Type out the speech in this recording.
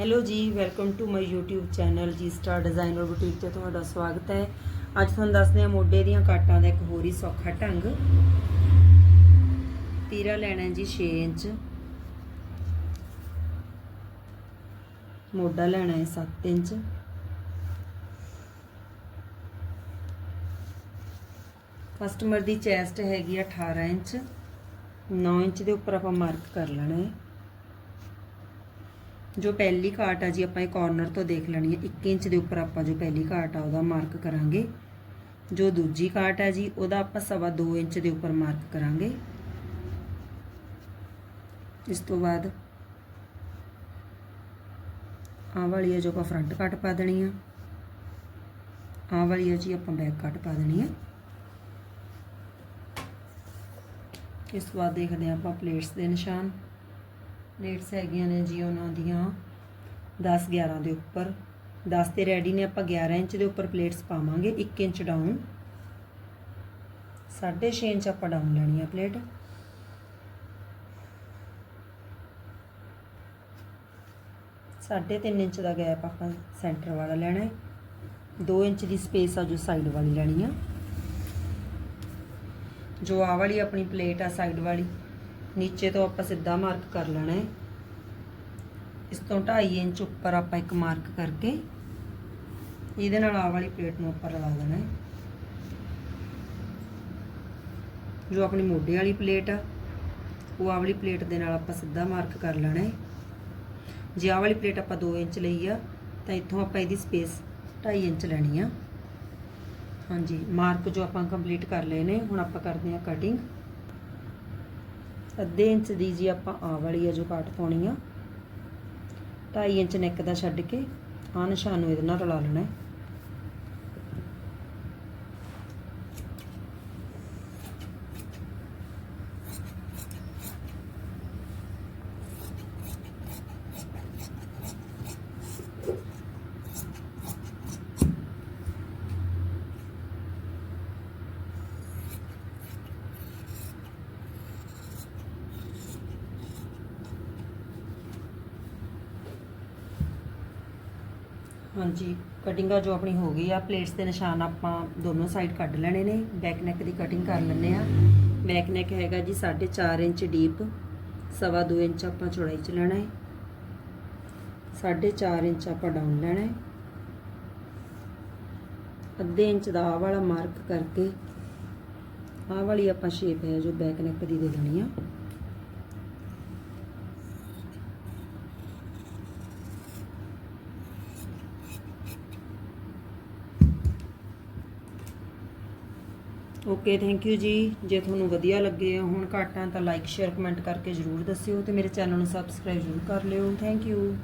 Hello ji, welcome to my YouTube channel ji, star designer boutique ਤੇ ਤੁਹਾਡਾ ਸਵਾਗਤ ਹੈ। ਅੱਜ ਤੁਹਾਨੂੰ ਦੱਸਦੇ ਹਾਂ ਮੋਢੇ ਦੀਆਂ ਕਾਟਾਂ ਦਾ ਇੱਕ ਹੋਰ ਹੀ ਸੌਖਾ ਢੰਗ। ਤੀਰਾ ਲੈਣਾ ਜੀ 6 ਇੰਚ। ਮੋਢਾ ਲੈਣਾ ਹੈ 7 ਇੰਚ। ਕਸਟਮਰ ਦੀ ਚੈਸਟ ਹੈਗੀ ਆ 18 ਇੰਚ। 9 ਇੰਚ ਦੇ ਉੱਪਰ ਆਪਾਂ ਮਾਰਕ ਕਰ ਲੈਣਾ ਹੈ। ਜੋ ਪਹਿਲੀ ਘਾਟ ਆ ਜੀ, ਆਪਾਂ ਇਹ ਕਾਰਨਰ ਤੋਂ ਦੇਖ ਲੈਣੀ ਹੈ 1 ਇੰਚ ਦੇ ਉੱਪਰ ਆਪਾਂ ਜੋ ਪਹਿਲੀ ਘਾਟ ਆ, ਉਹਦਾ ਮਾਰਕ ਕਰਾਂਗੇ। ਜੋ ਦੂਜੀ ਘਾਟ ਆ ਜੀ, ਉਹਦਾ ਆਪਾਂ ਸਵਾ 2 ਇੰਚ ਦੇ ਉੱਪਰ ਮਾਰਕ ਕਰਾਂਗੇ। ਇਸ ਤੋਂ ਬਾਅਦ ਆਹ ਵਾਲੀ ਹੈ ਜੋ ਆਪਾਂ ਫਰੰਟ ਕੱਟ ਪਾ ਦੇਣੀ ਆ। ਆਹ ਵਾਲੀ ਹੈ ਜੀ, ਆਪਾਂ ਬੈਕ ਕੱਟ ਪਾ ਦੇਣੀ ਆ। ਇਸ ਤੋਂ ਬਾਅਦ ਦੇਖਦੇ ਹਾਂ ਆਪਾਂ ਪਲੇਟਸ ਦੇ ਨਿਸ਼ਾਨ। ਪਲੇਟਸ ਹੈਗੀਆਂ ਨੇ ਜੀ ਉਹਨਾਂ ਦੀਆਂ 10 11 ਦੇ ਉੱਪਰ। 10 ਤੇ ਰੈਡੀ ਨੇ, ਆਪਾਂ 11 ਇੰਚ ਦੇ ਉੱਪਰ ਪਲੇਟਸ ਪਾਵਾਂਗੇ 1 ਇੰਚ ਡਾਊਨ 6.5 ਇੰਚ ਆਪਾਂ ਡਾਊਨ ਲੈਣੀ ਆ ਪਲੇਟ। ਸਾਢੇ 3 ਇੰਚ ਦਾ ਗੈਪ ਆਪਾਂ ਸੈਂਟਰ ਵਾਲਾ ਲੈਣਾ ਹੈ। 2 ਇੰਚ ਦੀ ਸਪੇਸ ਆ ਜੋ ਸਾਈਡ ਵਾਲੀ ਲੈਣੀ ਆ। ਜੋ ਆ ਵਾਲੀ ਆਪਣੀ ਪਲੇਟ ਆ ਸਾਈਡ ਵਾਲੀ। ਨੀਚੇ ਤੋਂ ਆਪਾਂ ਸਿੱਧਾ ਮਾਰਕ ਕਰ ਲੈਣਾ ਹੈ। ਇਸ ਤੋਂ 2.5 ਇੰਚ ਉੱਪਰ ਆਪਾਂ ਇੱਕ ਮਾਰਕ ਕਰਕੇ ਇਹਦੇ ਨਾਲ ਆ ਵਾਲੀ ਪਲੇਟ ਨੂੰ ਉੱਪਰ ਲਗਾ ਦੇਣਾ ਹੈ। ਜੋ ਆਪਣੀ ਮੋਢੇ ਵਾਲੀ ਪਲੇਟ ਆ, ਉਹ ਆ ਵਾਲੀ ਪਲੇਟ ਦੇ ਨਾਲ ਆਪਾਂ ਸਿੱਧਾ ਮਾਰਕ ਕਰ ਲੈਣਾ ਹੈ। ਜੇ ਆ ਵਾਲੀ ਪਲੇਟ ਆਪਾਂ 2 ਇੰਚ ਲਈ ਆ, ਤਾਂ ਇੱਥੋਂ ਆਪਾਂ ਇਹਦੀ ਸਪੇਸ 2.5 ਇੰਚ ਲੈਣੀ ਆ। ਹਾਂਜੀ ਮਾਰਕ ਜੋ ਆਪਾਂ ਕੰਪਲੀਟ ਕਰ ਲਏ ਨੇ, ਹੁਣ ਆਪਾਂ ਕਰਦੇ ਹਾਂ ਕਟਿੰਗ ਅੱਧੇ ਇੰਚ ਦੀ ਜੀ ਆਪਾਂ ਆ ਵਾਲੀ ਆ ਜੋ ਕਾਟ ਪਾਉਣੀ ਆ। 2.5 ਇੰਚ ਨੈਕ ਦਾ ਛੱਡ ਕੇ ਆ ਨਿਸ਼ਾਨ ਨੂੰ ਇਹਦੇ ਨਾਲ ਰਲਾ ਲੈਣਾ ਹੈ। ਹਾਂਜੀ ਕਟਿੰਗ ਆ ਜੋ ਆਪਣੀ ਹੋ ਗਈ ਆ ਪਲੇਟਸ ਦੇ ਨਿਸ਼ਾਨ ਆਪਾਂ ਦੋਨੋਂ ਸਾਈਡ ਕੱਢ ਲੈਣੇ ਨੇ ਬੈਕ ਨੈਕ ਦੀ ਕਟਿੰਗ ਕਰ ਲੈਣੇ ਆ। ਬੈਕ ਨੈਕ ਹੈਗਾ ਜੀ 4.5 ਇੰਚ ਡੀਪ ਸਵਾ 2 ਇੰਚ ਆਪਾਂ ਚੌੜਾਈ ਚ ਲੈਣਾ ਹੈ। 4.5 ਇੰਚ ਆਪਾਂ ਡਾਊਨ ਲੈਣਾ ਹੈ। ਅੱਧੇ ਇੰਚ ਦਾ ਆਹ ਵਾਲਾ ਮਾਰਕ ਕਰਕੇ ਆਹ ਵਾਲੀ ਆਪਾਂ ਸ਼ੇਪ ਹੈ ਜੋ ਬੈਕ ਨੈਕ ਦੀ ਦੇ ਦੇਣੀ ਆ। ਓਕੇ ਥੈਂਕ ਯੂ ਜੀ। ਜੇ ਤੁਹਾਨੂੰ ਵਧੀਆ ਲੱਗੇ ਹੁਣ ਘਾਟਾਂ ਤਾਂ ਲਾਈਕ ਸ਼ੇਅਰ ਕਮੈਂਟ ਕਰਕੇ ਜਰੂਰ ਦੱਸਿਓ ਤੇ ਮੇਰੇ ਚੈਨਲ ਨੂੰ ਸਬਸਕ੍ਰਾਈਬ ਜਰੂਰ ਕਰ ਲਿਓ। Thank you